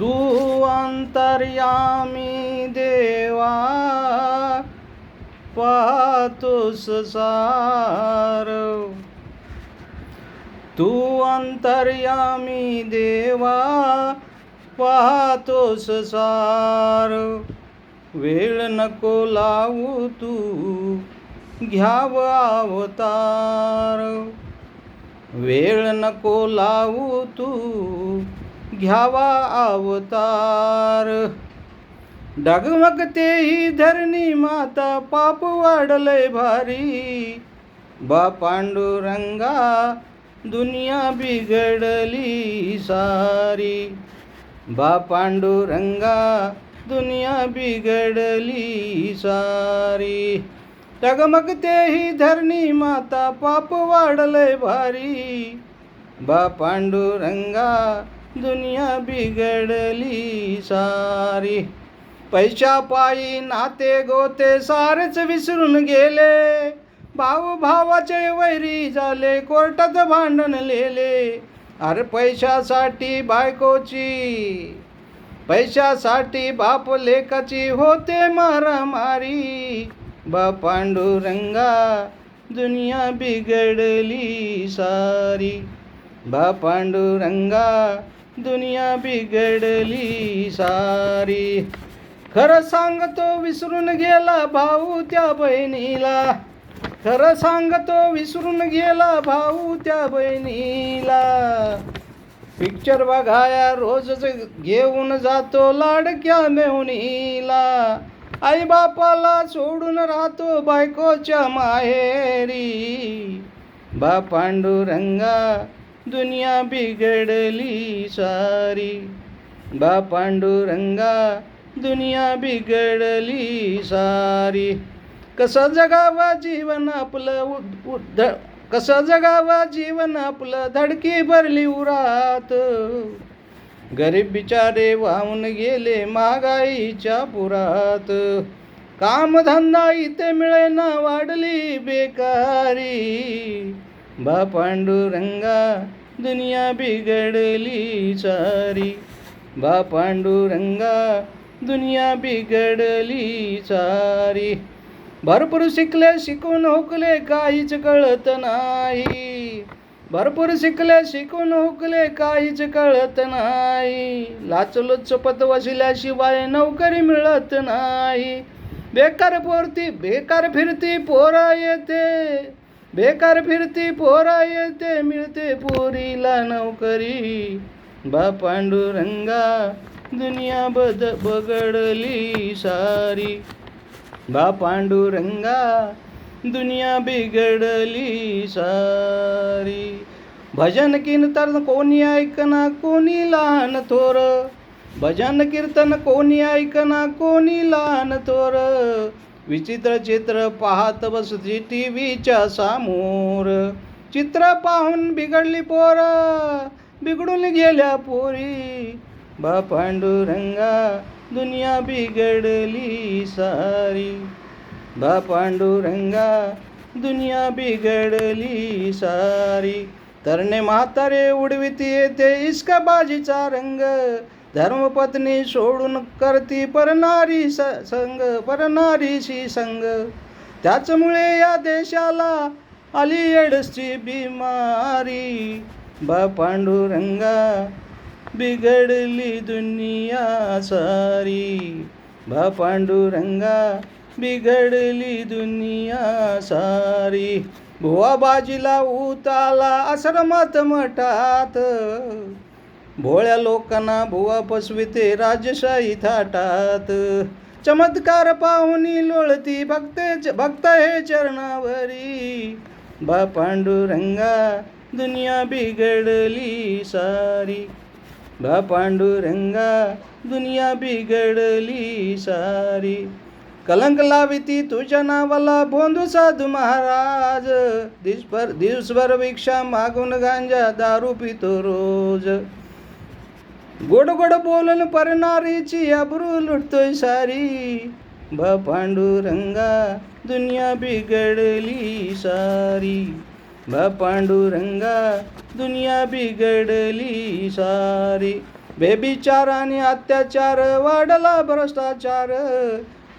तू अंतर्यामी देवा पाहतोस सार. तू अंतर्यामी देवा पाहतोस सार. वेळ नको लावू तू घ्याव अवतार. वेळ नको लावू तू घ्यावा अवतार. डगमगते ही धरणी माता पाप वाढलय भारी. बा पांडुरंगा दुनिया बिघडली सारी. बा पांडुरंगा दुनिया बिघडली सारी. टगमगते ही धरणी माता पाप वाढलय भारी. बा पांडुरंगा दुनिया बिघडली सारी. पैशा पायी नाते गोते सारेच विसरून गेले. भाऊ भावाचे वैरी झाले कोर्टात भांडण लिहिले. अरे पैशासाठी बायकोची पैशासाठी बाप लेकाची होते मारामारी. बा पांडुरंगा दुनिया बिघडली सारी. बा पांडुरंगा दुनिया बिघडली सारी. खरं सांगतो विसरून गेला भाऊ त्या बहिणीला. खरं सांगतो विसरून गेला भाऊ त्या बहिणीला. पिक्चर बघाया रोजच घेऊन जातो लाडक्या मेहुणीला. आई बापाला सोडून राहतो बायकोच्या माहेरी. बा पांडुरंगा दुनिया बिघडली सारी. बा पांडुरंगा दुनिया बिघडली सारी. कसं जगावा जीवन आपलं उद्ध कसं जगावा जीवन आपलं धडकी भरली उरात. गरीब बिचारे वाहून गेले महागाईच्या पुरात. कामधंदा इथे मिळेना वाढली बेकारी. बा पांडुरंगा दुनिया बिघडली सारी। बा पांडुरंगा दुनिया बिघडली सारी। भरपूर शिकले शिकून हुकले काहीच कळत नाही। भरपूर शिकले शिकून हुकले काहीच कळत नाही। लाचलुचपत वसल्याशिवाय नोकरी मिळत नाही। बेकार पोरती बेकार फिरती पोरा येते। बेकार फिरती पोरा येते मिळते पोरीला नोकरी. बा पांडुरंगा दुनिया बद बगडली सारी. बा पांडुरंगा दुनिया बिघडली सारी. भजन कीर्तन कोणी ऐकना कोणी लहान थोर. भजन कीर्तन कोणी ऐकना कोणी लहान थोर. विचित्र चित्र पाहत बसती टी व्हीच्या समोर. चित्र पाहून बिघडली पोर बिघडून गेल्या पोरी. बा पांडुरंगा दुनिया बिघडली सारी. बा पांडुरंगा दुनिया बिघडली सारी. तरणे म्हातारे उडविती येते इसका बाजीचा रंग. धर्मपत्नी सोडून करती परनारी स संग परनारीशी संग त्याचमुळे या देशाला आली एड्सची बिमारी. बा पांडुरंगा बिघडली दुनिया सारी. बा पांडुरंगा बिघडली दुनिया सारी. भुवा बाजीला उताला आश्रमात मठात. भोळ्या लोकांना भुवा फसविते राजशाही थाटात. चमत्कार पाहुनी लोळती भक्त भक्त हे चरणावरी. बा पांडुरंगा दुनिया बिघडली सारी. बा पांडुरंगा दुनिया बिघडली सारी. कलंक लाविती तुझ्या नावाला बोंधू साधू महाराज. दिवसभर दिवसभर भिक्षा मागून गांजा दारू पितो रोज. गोड गोड बोलून परनारीची अब्रू लुटतोय सारी. बा पांडुरंगा दुनिया बिघडली सारी. बा पांडुरंगा दुनिया बिघडली सारी. बेबिचार आणि अत्याचार वाढला भ्रष्टाचार.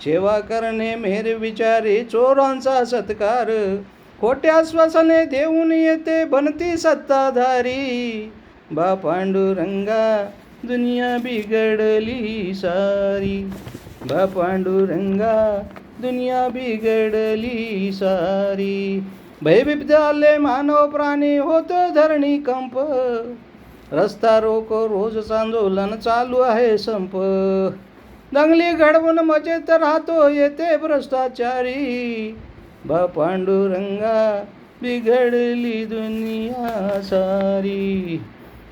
सेवा करणे मेर विचारे चोरांचा सत्कार. खोट्या श्वासाने देऊन येते बनती सत्ताधारी. बा पांडुरंगा दुनिया बिघडली सारी। बा पांडुरंगा दुनिया बिघडली सारी। भयभीत झाले मानव प्राणी होतो धरणी कंप। रस्ता रोको रोज आंदोलन चालू आहे संप। दंगली घडवून मजेत राहतो येते भ्रष्टाचारी। बा पांडुरंगा बिघडली दुनिया सारी।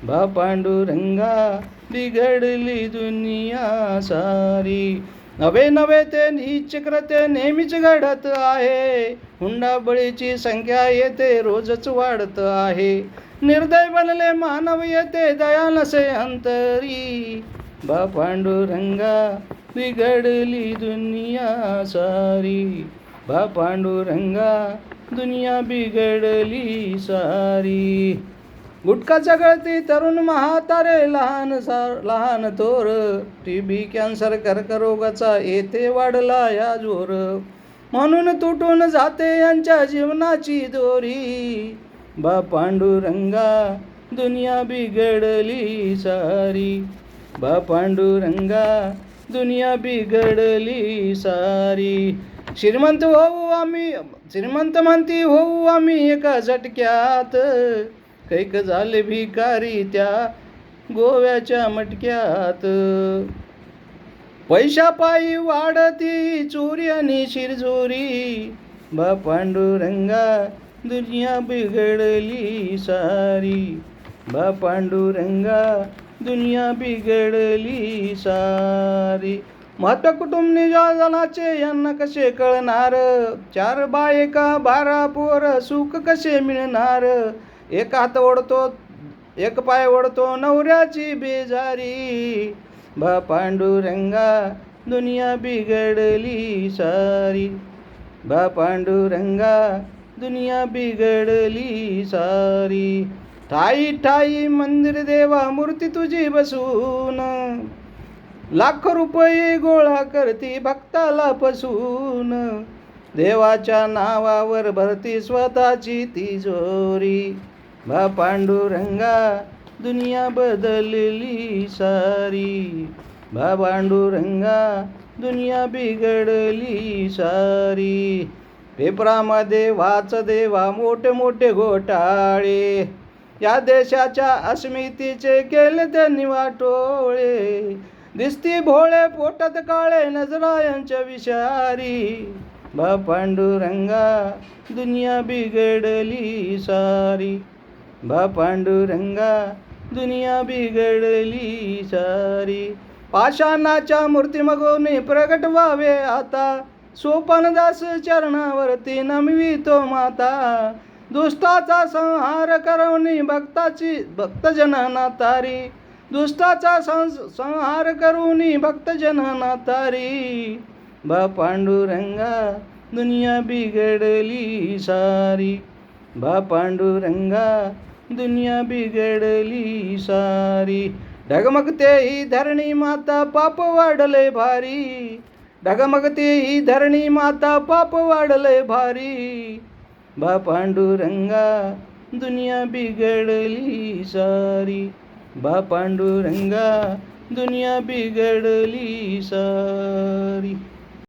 बा पांडुरंगा बिघडली दुनिया सारी. नवे नवे ते निचक्र ते नेहमीच घडत आहे. हुंडाबळीची संख्या येते रोजच वाढत आहे. निर्दय बनले मानव येते दया नसे अंतरी. बा पांडुरंगा बिघडली दुनिया सारी. बा पांडुरंगा दुनिया बिघडली सारी. गुटखा जगळती तरुण म्हातारे लहान सार लहान थोर. टी बी कॅन्सर कर्करोगाचा येथे वाढला या जोर. म्हणून तुटून जाते यांच्या जीवनाची दोरी. बा पांडुरंगा दुनिया बिघडली सारी. बा पांडुरंगा दुनिया बिघडली सारी. श्रीमंत होऊ आम्ही श्रीमंत म्हणती होऊ आम्ही एका झटक्यात. कैक झाले भिकारी त्या गोव्याच्या मटक्यात. पैशा पायी वाढती चोरी आणि शिरजोरी बा पांडुरंगा दुनिया बिघडली सारी. बा पांडुरंगा दुनिया बिघडली सारी. महात्मा कुटुंब निजाजनाचे यांना कसे कळणार? चार बायका बारा पोर सुख कसे मिळणार? एक हात ओढतो एक पाय ओढतो नवऱ्याची बेजारी. बा पांडुरंगा दुनिया बिघडली सारी. बा पांडुरंगा दुनिया बिघडली सारी. ठाई ठाई मंदिर देवा मूर्ती तुझी बसून. लाख रुपये गोळा करती भक्ताला पसून देवाच्या नावावर भरती स्वतःची तिजोरी बा पांडुरंगा दुनिया बदलली सारी। बा पांडुरंगा दुनिया बिघडली सारी। पेपरामध्ये वाच देवा मोठे मोठे घोटाळे। या देशाच्या अस्मितीचे केले त्यांनी वाटोळे। दिसती भोळे पोटात काळे नजरा यांच्या विषारी। बा पांडुरंगा दुनिया बिघडली सारी। बा पांडुरंगा दुनिया बिघडली सारी. पाषाणाच्या मूर्तीमगोने प्रगट व्हावे आता. सोपानदास चरणावरती नमवी तो माता. दुष्टाचा संहार करवणी भक्ताची भक्तजनना तारी. दुष्टाचा संहार करूनी भक्तजनना तारी. बा पांडुरंगा दुनिया बिघडली सारी. बा पांडुरंगा दुनिया बिघडली सारी. ढगमगते ही धरणी माता पाप वाढले भारी. ढगमगते ही धरणी माता पाप वाढले भारी. बा पांडुरंगा दुनिया बिघडली सारी. बा पांडुरंगा दुनिया बिघडली सारी.